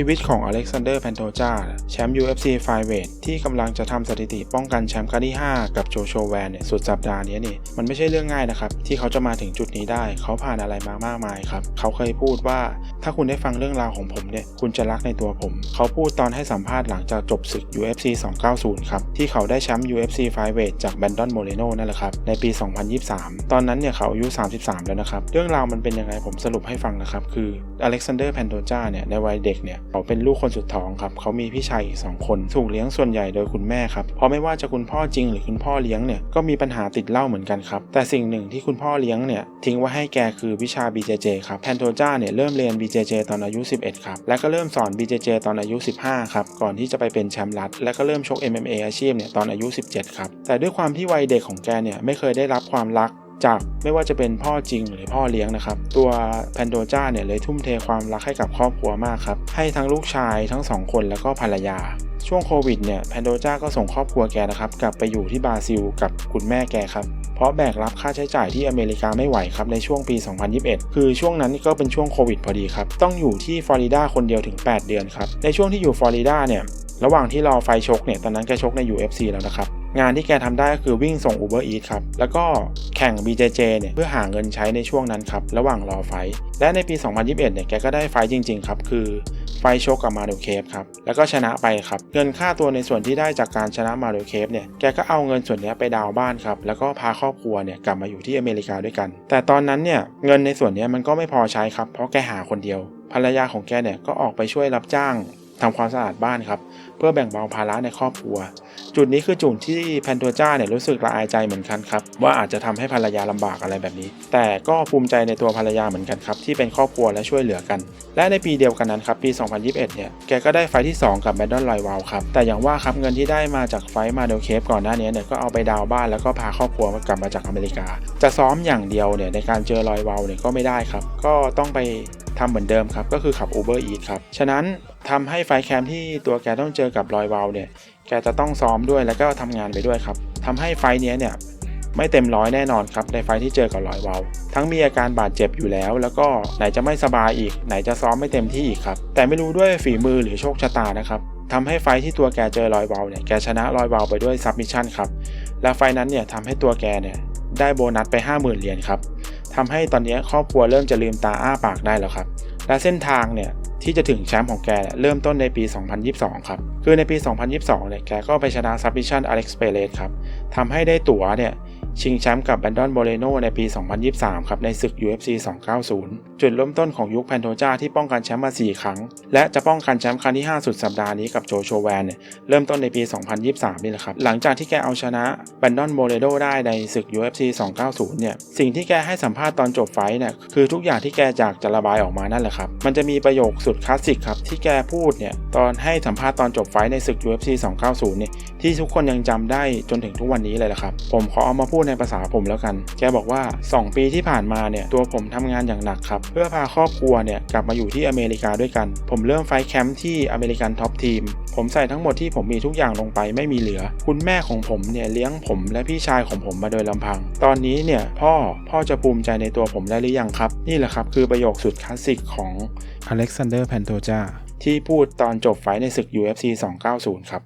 ชีวิตของอเล็กซานเดอร์แพนโทจาแชมป์ UFC Flyweight ที่กำลังจะทำสถิติป้องกันแชมป์ครั้งที่ 5 กับโจโชแวนเนี่ยสุดสัปดาห์นี้นี่มันไม่ใช่เรื่องง่ายนะครับ ที่เขาจะมาถึงจุดนี้ได้ เขาผ่านอะไรมามากมายครับ เขาเคยพูดว่าถ้าคุณได้ฟังเรื่องราวของผมเนี่ยคุณจะรักในตัวผม เขาพูดตอนให้สัมภาษณ์หลังจากจบศึก UFC 290 ครับ ที่เขาได้แชมป์ UFC Flyweight จากแบนดอนโมเรโนนั่นแหละครับในปี 2023 ตอนนั้นเนี่ยเขาอายุ 33 แล้วนะครับเรื่องราวมันเป็นยังไงผมสรุปให้ฟังนะครับคืออเล็กซานเดอร์แพนโทจาเนี่ยในวัยเด็กเนี่ยเขาเป็นลูกคนสุดท้องครับ เขามีพี่ชายอีกสองคน ถูกเลี้ยงส่วนใหญ่โดยคุณแม่ครับ เพราะไม่ว่าจะคุณพ่อจริงหรือคุณพ่อเลี้ยงเนี่ย ก็มีปัญหาติดเหล้าเหมือนกันครับ แต่สิ่งหนึ่งที่คุณพ่อเลี้ยงเนี่ย ทิ้งไว้ให้แกคือวิชา BJJ ครับแพนโทจาเนี่ยเริ่มเรียน BJJ ตอนอายุ 11 ครับ และก็เริ่มสอน BJJ ตอนอายุ 15 ครับ ก่อนที่จะไปเป็นแชมป์รัฐ และก็เริ่มชก MMA อาชีพเนี่ยตอนอายุ 17 ครับ แต่ด้วยความที่วัยเด็กของแกเนี่ยไม่เคยได้รับความรัก จากไม่ว่าจะเป็นพ่อจริงหรือพ่อเลี้ยงนะครับ ตัวแพนโดจ้าเนี่ยเลยทุ่มเทความรักให้กับครอบครัวมากครับ ให้ทั้งลูกชายทั้งสองคนแล้วก็ภรรยา ช่วงโควิดเนี่ยแพนโดจ้าก็ส่งครอบครัวแกนะครับ กลับไปอยู่ที่บราซิลกับคุณแม่แกครับเพราะแบกรับค่าใช้จ่ายที่อเมริกาไม่ไหวครับในช่วงปี 2021 คือช่วงนั้นก็เป็นช่วงโควิดพอดีครับ ต้องอยู่ที่ฟลอริดาคนเดียวถึง 8 เดือนครับ ในช่วงที่อยู่ฟลอริดาเนี่ยระหว่างที่รอไฟชกเนี่ยตอนนั้นแกชกใน UFC แล้วนะครับ งานที่แกทำได้ก็คือวิ่งส่ง Uber Eats ครับ แล้วก็แข่ง BJJ เนี่ยเพื่อหาเงินใช้ในช่วงนั้นครับ ระหว่างรอไฟ และในปี 2021 เนี่ยแกก็ได้ไฟจริง ๆ ครับ คือไฟท์ชกกับมาโดเคฟครับ แล้วก็ชนะไปครับ เงินค่าตัวในส่วนที่ได้จากการชนะมาโดเคฟเนี่ย แกก็เอาเงินส่วนนี้ไปดาวบ้านครับ แล้วก็พาครอบครัวเนี่ยกลับมาอยู่ที่อเมริกาด้วยกัน แต่ตอนนั้นเนี่ยเงินในส่วนนี้มันก็ไม่พอใช้ครับ เพราะแกหาคนเดียว ภรรยาของแกเนี่ยก็ออกไปช่วยรับจ้าง ทำความสะอาดบ้านครับเพื่อแบ่งเบาภาระในครอบครัว จุดนี้คือจุดที่แพนโทจ้าเนี่ยรู้สึกละอายใจเหมือนกันครับว่าอาจจะทำให้ภรรยาลำบากอะไรแบบนี้ แต่ก็ภูมิใจในตัวภรรยาเหมือนกันครับที่เป็นครอบครัวและช่วยเหลือกัน และในปีเดียวกันนั้นครับปี 2021 เนี่ยแกก็ได้ไฟที่ 2 กับแบดดอนไลวาลครับแต่อย่างว่าครับเงินที่ได้มาจากไฟมาเดลเคฟก่อนหน้านี้เนี่ยก็เอาไปดาวบ้านแล้วก็พาครอบครัวกลับมาจากอเมริกา จะซ้อมอย่างเดียวเนี่ยในการเจอลอยวาลเนี่ยก็ไม่ได้ครับก็ต้องไป ทำเหมือนเดิมครับ ก็คือขับ Uber Eats ครับ ฉะนั้นทำให้ไฟแคมที่ตัวแกต้องเจอกับลอยวาลเนี่ย แกจะต้องซ้อมด้วยแล้วก็ทำงานไปด้วยครับทำให้ไฟเนี้ยเนี่ยไม่เต็มร้อยแน่นอนครับในไฟที่เจอกับลอยวาลทั้งมีอาการบาดเจ็บอยู่แล้ว แล้วก็ไหนจะไม่สบายอีก ไหนจะซ้อมไม่เต็มที่อีกครับ แต่ไม่รู้ด้วยฝีมือหรือโชคชะตานะครับทำให้ไฟที่ตัวแกเจอลอยวาลเนี่ยแกชนะลอยวาลไปด้วยซับมิชชั่นครับและไฟนั้นเนี่ยทำให้ตัวแกเนี่ยได้โบนัสไป 50,000เหรียญครับ ทำให้ตอนนี้ครอบครัวเริ่มจะลืมตาอ้าปากได้แล้วครับ และเส้นทางเนี่ยที่จะถึงแชมป์ของแกเเริ่มต้นในปี 2022 ครับ คือในปี 2022 เนี่ย แกก็ไปชนะซับมิชชั่นอเล็กซ์เปเรสครับ ทำให้ได้ตั๋วเนี่ย ชิงแชมป์กับแบนดอนโบเลโนในปี 2023 ครับในศึก UFC 290 จุดเริ่มต้นของยุคแพนโทจาที่ป้องกันแชมป์มา 4 ครั้ง และจะป้องกันแชมป์ครั้งที่ 5 สุดสัปดาห์นี้กับโจโชแวนเนี่ยเริ่มต้นในปี 2023 นี่แหละครับ หลังจากที่แกเอาชนะแบนดอนโบเลโนได้ในศึก UFC 290 เนี่ยสิ่งที่แกให้สัมภาษณ์ตอนจบไฟท์เนี่ยคือทุกอย่างที่แกจากจะระบายออกมานั่นแหละครับมันจะมีประโยคสุดคลาสสิกครับที่แกพูดเนี่ยตอนให้สัมภาษณ์ตอนจบไฟท์ในศึก UFC 290 เนี่ยที่ทุกคนยังจำได้จนถึงทุกวันนี้เลยละครับผมขอเอามาพูดในภาษาผมแล้วกัน แกบอกว่า 2 ปีที่ผ่านมาเนี่ยตัวผมทำงานอย่างหนักครับ เพื่อพาครอบครัวเนี่ยกลับมาอยู่ที่อเมริกาด้วยกัน ผมเริ่มไฟท์แคมป์ที่อเมริกันท็อปทีมผมใส่ทั้งหมดที่ผมมีทุกอย่างลงไปไม่มีเหลือ คุณแม่ของผมเนี่ยเลี้ยงผมและพี่ชายของผมมาโดยลำพัง ตอนนี้เนี่ยพ่อพ่อจะภูมิใจในตัวผมได้หรือยังครับ นี่แหละครับคือประโยคสุดคลาสสิกของอเล็กซานเดอร์แพนโทจาที่พูดตอนจบไฟท์ในศึก UFC 290 ครับ